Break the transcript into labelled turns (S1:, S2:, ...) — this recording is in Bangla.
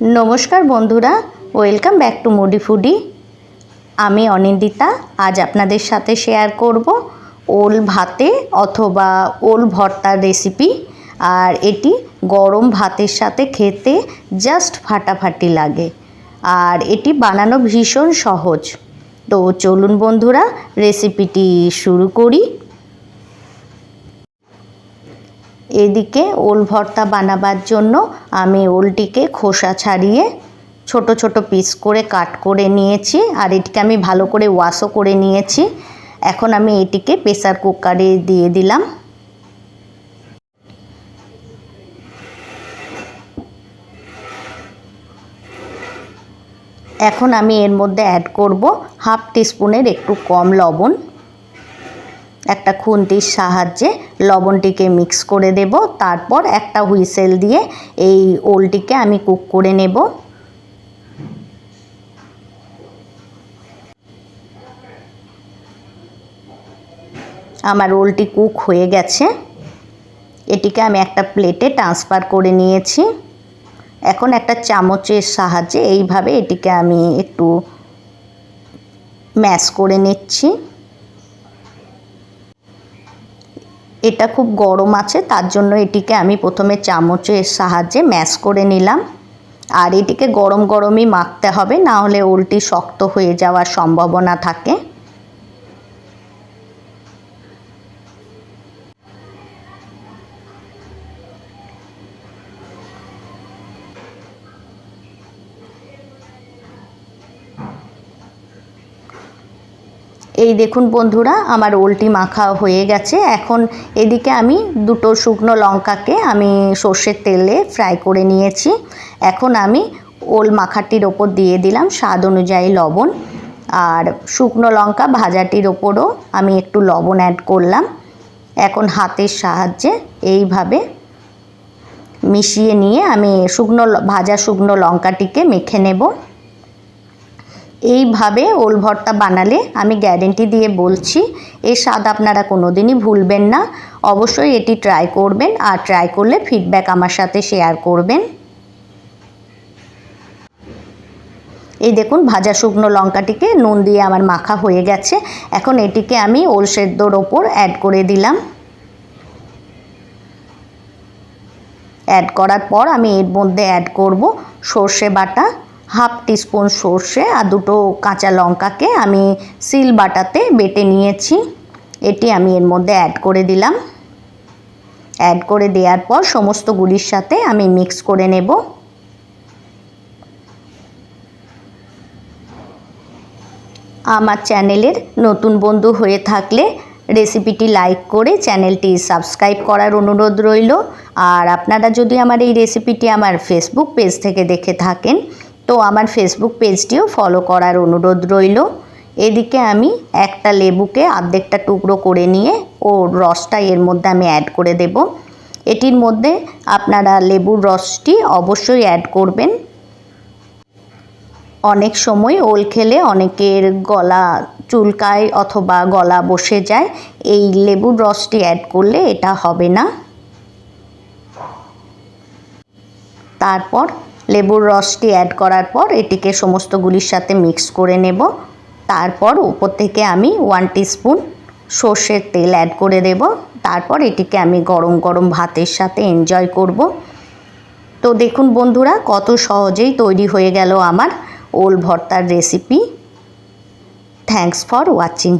S1: নমস্কার বন্ধুরা, welcome back to moody foodie. আমি অনিন্দিতা, আজ আপনাদের সাথে শেয়ার করব ওল ভাতে অথবা ওল ভর্তার রেসিপি। আর এটি গরম ভাতের সাথে খেতে জাস্ট ফাটাফাটি লাগে। আর এটি বানানো ভীষণ সহজ। তো চলুন বন্ধুরা, রেসিপিটি শুরু করি। এদিকে ওল ভর্তা বানাবার জন্য আমি ওলটিকে খোসা ছাড়িয়ে ছোট ছোট পিস করে কাট করে নিয়েছি আর এটিকে আমি ভালো করে ওয়াশও করে নিয়েছি। এখন আমি এটিকে প্রেসার কুকারে দিয়ে দিলাম। এখন আমি এর মধ্যে অ্যাড করব হাফ টিস্পুনের একটু কম লবণ। একটা খুন্তির সাহায্যে লবণটিকে মিক্স করে দেব। তারপর একটা হুইসেল দিয়ে এই ওলটিকে আমি কুক করে নেব। আমার ওলটি কুক হয়ে গেছে। এটিকে আমি একটা প্লেটে ট্রান্সফার করে নিয়েছি। এখন একটা চামচের সাহায্যে এইভাবে এটিকে আমি একটু ম্যাশ করে নিচ্ছি। এটা খুব গরম আছে, তার জন্য এটিকে আমি প্রথমে চামচের সাহায্যে ম্যাশ করে নিলাম। আর এটিকে গরম গরমই মাখতে হবে না হলে উল্টি শক্ত হয়ে যাওয়ার সম্ভাবনা থাকে। এই দেখুন বন্ধুরা, আমার ওলটি মাখা হয়ে গেছে। এখন এদিকে আমি দুটো শুকনো লঙ্কাকে আমি সর্ষের তেলে ফ্রাই করে নিয়েছি। এখন আমি ওল মাখাটির ওপর দিয়ে দিলাম স্বাদ অনুযায়ী লবণ। আর শুকনো লঙ্কা ভাজাটির ওপরও আমি একটু লবণ অ্যাড করলাম। এখন হাতের সাহায্যে এইভাবে মিশিয়ে নিয়ে আমি শুকনো ভাজা শুকনো লঙ্কাটিকে মেখে নেব। এইভাবে ওল ভর্তা বানালে আমি গ্যারেন্টি দিয়ে বলছি এর স্বাদ আপনারা কোনো দিনই ভুলবেন না। অবশ্যই এটি ট্রাই করবেন আর ট্রাই করলে ফিডব্যাক আমার সাথে শেয়ার করবেন। এই দেখুন, ভাজা শুকনো লঙ্কাটিকে নুন দিয়ে আমার মাখা হয়ে গেছে। এখন এটিকে আমি ওল সেদ্ধর ওপর অ্যাড করে দিলাম। অ্যাড করার পর আমি এর মধ্যে অ্যাড করব সর্ষে বাটা হাফ টিস্পুন সর্ষে আর দুটো কাঁচা লঙ্কাকে আমি সিল বাটাতে বেটে নিয়েছি। এটি আমি এর মধ্যে অ্যাড করে দিলাম। অ্যাড করে দেওয়ার পর সমস্ত গুলির সাথে আমি মিক্স করে নেব। আমার চ্যানেলের নতুন বন্ধু হয়ে থাকলে রেসিপিটি লাইক করে চ্যানেলটি সাবস্ক্রাইব করার অনুরোধ রইল। আর আপনারা যদি আমার এই রেসিপিটি আমার ফেসবুক পেজ থেকে দেখে থাকেন তো আমার ফেসবুক পেজটিও ফলো করার অনুরোধ রইল। এদিকে আমি একটা লেবুকে আর্ধেকটা টুকরো করে নিয়ে ও রসটা এর মধ্যে আমি অ্যাড করে দেব। এটির মধ্যে আপনারা লেবুর রসটি অবশ্যই অ্যাড করবেন। অনেক সময় ওল খেলে অনেকের গলা চুলকায় অথবা গলা বসে যায়, এই লেবুর রসটি অ্যাড করলে এটা হবে না। তারপর লেবুর রসটি অ্যাড করার পর এটিকে সমস্তগুলির সাথে মিক্স করে নেব। তারপর উপর থেকে আমি ওয়ান স্পুন সর্ষের তেল অ্যাড করে দেব। তারপর এটিকে আমি গরম গরম ভাতের সাথে এনজয় করব। তো দেখুন বন্ধুরা, কত সহজেই তৈরি হয়ে গেল আমার ওল ভর্তার রেসিপি থ্যাংকস ফর ওয়াচিং